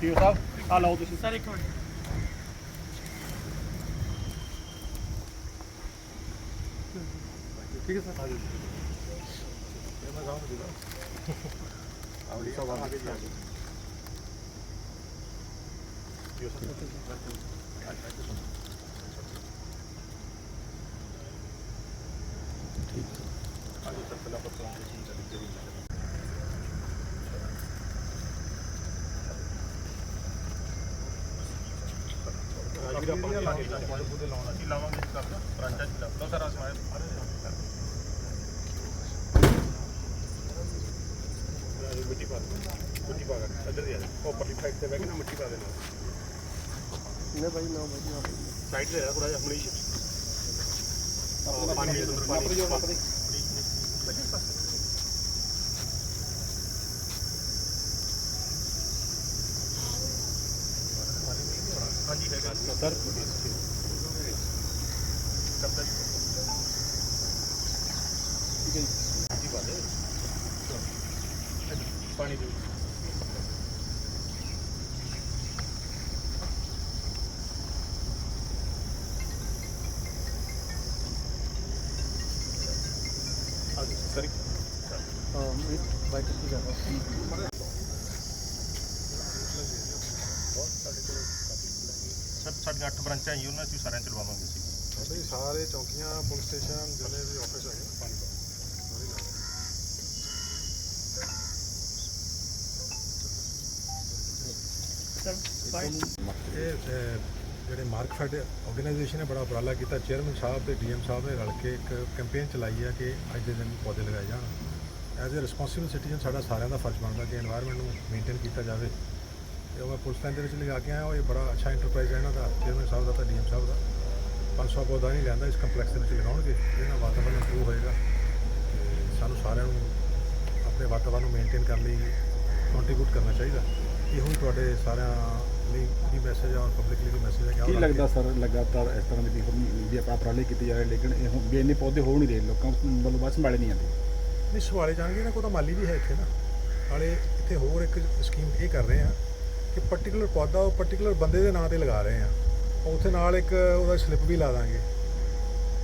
ਪੀਓ ਸਾਹਿਬ ਆ ਲਓ ਤੁਸੀਂ। ਸਰ ਇੱਕ ਮਿੰਟ। ਠੀਕ ਹੈ ਸਰ ਇਹ ਮੈਂ ਗਾਉਂ ਦੀ ਆਉੜੀ ਸਭ ਆ ਗਏ ਜੀ ਪੀਓ ਠੀਕ ਹੈ ਸਰ ਪਹਿਲਾਂ ਪੱਤਰਾਂ ਦੀ ਚੀਜ਼ ਚੱਲੀ ਜਿਹੜੀ ਪਾਣੀ ਪਾਣੀ ਬੁੱਧੇ ਲਾਉਣਾ ਸੀ ਲਾਵਾਂਗੇ ਜੀ ਕਰਦਾ ਫਰੰਟਾ ਚ ਲਾ ਲਓ। ਸਾਰਾ ਸਮਾਨ। ਮਿੱਟੀ ਪਾ ਦੇ ਮਿੱਟੀ ਪਾ ਕੇ ਇੱਧਰ ਦੇ ਉਹ ਪਰਲੀ ਸਾਈਡ ਤੇ ਬਹਿ ਕੇ ਨਾ ਮਿੱਟੀ ਪਾ ਦੇਣਾ। ਨੇ ਭਾਈ ਨਾ ਭਾਈ ਸਾਈਡ ਤੇ ਆ ਥੋੜਾ ਜਿਹਾ ਮਨੀਸ਼ ਪਾਣੀ ਦੇ ਅੰਦਰ ਪਾਣੀ ਹਾਂਜੀ ਹੈਗਾ ਸਰ ਕਬ ਤੱਕ ਠੀਕ ਹੈ ਜੀ ਮਿੱਟੀ ਪਾ ਦੇ ਪਾਣੀ ਦੇ ਹਾਂਜੀ ਸਰ ਹਾਂ ਇਹ ਬਾਈਕ ਤੇ ਜਾ ਸਾਡੀਆਂ 8 ਬ੍ਰਾਂਚਾਂ ਹੀ ਉਹਨਾਂ 'ਚ ਸਾਰਿਆਂ ਚਲਵਾਵਾਂਗੇ ਅਸੀਂ। ਅਸੀਂ ਸਾਰੇ ਚੌਕੀਆਂ ਪੁਲਿਸ ਸਟੇਸ਼ਨ ਜਿੰਨੇ ਵੀ ਆਫਿਸ ਹੈਗੇ। ਪਾਣੀ ਪਾ ਉਹਦੀ ਨਾਲ ਜਿਹੜੇ ਮਾਰਕਫੈਡ ਆਰਗੇਨਾਈਜੇਸ਼ਨ ਨੇ ਬੜਾ ਉਪਰਾਲਾ ਕੀਤਾ। ਚੇਅਰਮੈਨ ਸਾਹਿਬ ਤੇ ਡੀਐਮ ਸਾਹਿਬ ਨੇ ਰਲ ਕੇ ਇੱਕ ਕੈਂਪੇਨ ਚਲਾਈ ਹੈ ਕਿ ਅੱਜ ਦੇ ਦਿਨ ਪੌਦੇ ਲਗਾਏ ਜਾਣ। ਐਜ਼ ਅ ਰਿਸਪੌਂਸਿਬਲ ਸਿਟੀਜ਼ਨ ਸਾਡਾ ਸਾਰਿਆਂ ਦਾ ਫਰਜ਼ ਬਣਦਾ ਕਿ এনवायरमेंट ਨੂੰ ਮੇਨਟੇਨ ਕੀਤਾ ਜਾਵੇ। ਤੇ ਉਹ ਮੈਂ ਪੁਲਿਸ ਲਾਈਨ ਦੇ ਵਿੱਚ ਲਿਆ ਕੇ ਆਇਆ ਉਹ ਇਹ ਬੜਾ ਅੱਛਾ ਇੰਟਰਪ੍ਰਾਈਜ਼ ਹੈ ਇਹਨਾਂ ਦਾ ਚੇਅਰਮੈਨ ਸਾਹਿਬ ਦਾ ਤੇ ਡੀਐਮ ਸਾਹਿਬ ਦਾ। 500 ਪੌਦਾ ਨਹੀਂ ਲੈਂਦਾ ਇਸ ਕੰਪਲੈਕਸ ਦੇ ਵਿੱਚ ਲਗਾਉਣਗੇ ਇਹਦੇ ਨਾਲ ਵਾਤਾਵਰਨ ਇੰਪਰੂਵ ਹੋਏਗਾ। ਤੇ ਸਾਨੂੰ ਸਾਰਿਆਂ ਨੂੰ ਆਪਣੇ ਵਾਤਾਵਰਨ ਨੂੰ ਮੇਨਟੇਨ ਕਰਨ ਲਈ ਕੰਟਰੀਬਿਊਟ ਕਰਨਾ ਚਾਹੀਦਾ। ਇਹੋ ਹੀ ਤੁਹਾਡੇ ਸਾਰਿਆਂ ਲਈ ਵੀ ਮੈਸੇਜ ਆ ਔਰ ਪਬਲਿਕਲੀ ਵੀ ਮੈਸੇਜ ਹੈ ਕਿ ਲੱਗਦਾ ਸਰ ਲਗਾਤਾਰ ਇਸ ਤਰ੍ਹਾਂ ਦੀ ਆਪਣਾ ਉਪਰਾਲੇ ਕੀਤੇ ਜਾ ਰਹੇ ਲੇਕਿਨ ਇਹ ਹੁਣ ਵੀ ਇੰਨੇ ਪੌਦੇ ਹੋ ਨਹੀਂ ਰਹੇ ਲੋਕਾਂ ਵੱਲੋਂ ਬਸ ਸੰਭਾਲੇ ਨਹੀਂ ਜਾਂਦੇ। ਨਹੀਂ ਸਵਾਲੇ ਜਾਣਗੇ ਨਾ ਕੋਈ ਤਾਂ ਮਾਲੀ ਵੀ ਹੈ ਇੱਥੇ ਨਾ। ਨਾਲੇ ਇੱਥੇ ਹੋਰ ਇੱਕ ਸਕੀਮ ਇਹ ਕਰ ਰਹੇ ਆ ਕਿ ਪਾਰਟਿਕੂਲਰ ਪੌਦਾ ਉਹ ਪਾਰਟਿਕੂਲਰ ਬੰਦੇ ਦੇ ਨਾਂ ਤੇ ਲਗਾ ਰਹੇ ਆ। ਉੱਥੇ ਨਾਲ ਇੱਕ ਉਹਦਾ ਸਲਿੱਪ ਵੀ ਲਾ ਦਾਂਗੇ।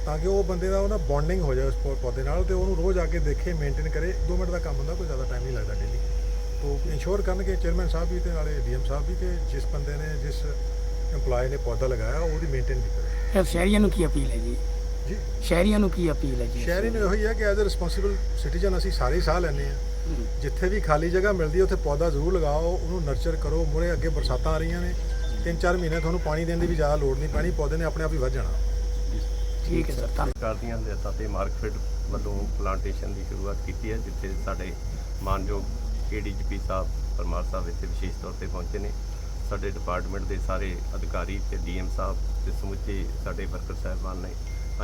ਤਾਂ ਕਿ ਉਹ ਬੰਦੇ ਦਾ ਉਹਦਾ ਬੌਂਡਿੰਗ ਹੋ ਜਾਏ ਉਸ ਪੌਦੇ ਨਾਲ ਤੇ ਉਹਨੂੰ ਰੋਜ਼ ਆ ਕੇ ਦੇਖੇ ਮੇਨਟੇਨ ਕਰੇ। 2 ਮਿੰਟ ਦਾ ਕੰਮ ਹੁੰਦਾ ਕੋਈ ਜ਼ਿਆਦਾ ਟਾਈਮ ਨਹੀਂ ਲੱਗਦਾ ਡੇਲੀ ਤੋਂ ਇੰਸ਼ੋਰ ਕਰਨਗੇ ਚੇਅਰਮੈਨ ਸਾਹਿਬ ਵੀ ਤੇ ਨਾਲੇ ਡੀਐਮ ਸਾਹਿਬ ਵੀ ਕਿ ਜਿਸ ਬੰਦੇ ਨੇ ਜਿਸ EMPLOYE ਨੇ ਪੌਦਾ ਲਗਾਇਆ ਉਹਦੀ ਮੇਨਟੇਨ ਵੀ ਕਰੇ। ਇਹ ਸ਼ਹਿਰੀਆਂ ਨੂੰ ਕੀ ਅਪੀਲ ਹੈ ਜੀ? ਜੀ। ਸ਼ਹਿਰੀਆਂ ਨੂੰ ਕੀ ਅਪੀਲ ਹੈ ਜੀ? ਸ਼ਹਿਰੀ ਨੂੰ ਇਹੋ ਹੀ ਹੈ ਕਿ ਐਜ਼ ਅ ਰਿਸਪੌਂਸਿਬਲ ਸਿਟੀਜ਼ਨ ਅਸੀਂ ਸਾਰੇ ਹੀ ਸਾਹ ਲੈਂਦੇ ਆ। ਜਿੱਥੇ ਵੀ ਖਾਲੀ ਜਗ੍ਹਾ ਮਿਲਦੀ ਹੈ ਉੱਥੇ ਪੌਦਾ ਜ਼ਰੂਰ ਲਗਾਓ ਉਹਨੂੰ ਨਰਚਰ ਕਰੋ। ਮੁਰੇ ਅੱਗੇ ਬਰਸਾਤਾਂ ਆ ਰਹੀਆਂ ਨੇ। ਤਿੰਨ ਚਾਰ ਮਹੀਨੇ ਤੁਹਾਨੂੰ ਪਾਣੀ ਦੇਣ ਦੀ ਵੀ ਜ਼ਿਆਦਾ ਲੋੜ ਨਹੀਂ ਪੈਣੀ। ਪੌਦੇ ਨੇ ਆਪਣੇ ਆਪ ਹੀ ਵੱਧ ਜਾਣਾ। ਠੀਕ ਹੈ ਸਰ ਧੰਨਵਾਦ ਸਰਕਾਰ ਦੀਆਂ ਹਦਾਇਤਾਂ ਤੇ ਮਾਰਕਫੈਡ ਵੱਲੋਂ ਪਲਾਂਟੇਸ਼ਨ ਦੀ ਸ਼ੁਰੂਆਤ ਕੀਤੀ ਹੈ ਜਿੱਥੇ ਸਾਡੇ ਮਾਨਯੋਗ ਏਡੀਜੀਪੀ ਸਾਹਿਬ ਪਰਮਾਰ ਸਾਹਿਬ ਇੱਥੇ ਵਿਸ਼ੇਸ਼ ਤੌਰ ਤੇ ਪਹੁੰਚੇ ਨੇ। ਸਾਡੇ ਡਿਪਾਰਟਮੈਂਟ ਦੇ ਸਾਰੇ ਅਧਿਕਾਰੀ ਤੇ ਡੀਐਮ ਸਾਹਿਬ ਤੇ ਸਮੁੱਚੇ ਸਾਡੇ ਵਰਕਰ ਸਾਹਿਬਾਨ ਨੇ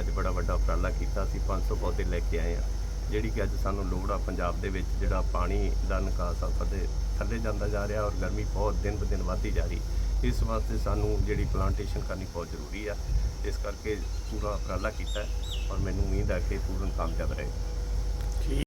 ਅੱਜ ਬੜਾ ਵੱਡਾ ਉਪਰਾਲਾ ਕੀਤਾ। ਅਸੀਂ 500 ਪੌਦੇ ਲੈ ਕੇ ਆਏ ਆ ਜਿਹੜੀ ਕਿ ਅੱਜ ਸਾਨੂੰ ਲੋੜ ਆ ਪੰਜਾਬ ਦੇ ਵਿੱਚ ਜਿਹੜਾ ਪਾਣੀ ਦਾ ਨਿਕਾਸ ਆ ਸਾਡੇ ਥੱਲੇ ਜਾਂਦਾ ਜਾ ਰਿਹਾ ਔਰ ਗਰਮੀ ਬਹੁਤ ਦਿਨ ਬ ਦਿਨ ਵੱਧਦੀ ਜਾ ਰਹੀ। ਇਸ ਵਾਸਤੇ ਸਾਨੂੰ ਜਿਹੜੀ ਪਲਾਂਟੇਸ਼ਨ ਕਰਨੀ ਬਹੁਤ ਜ਼ਰੂਰੀ ਆ। ਇਸ ਕਰਕੇ ਪੂਰਾ ਉਪਰਾਲਾ ਕੀਤਾ ਔਰ ਮੈਨੂੰ ਉਮੀਦ ਹੈ ਕਿ ਪੂਰਨ ਕਾਮਯਾਬ ਰਹੇਗਾ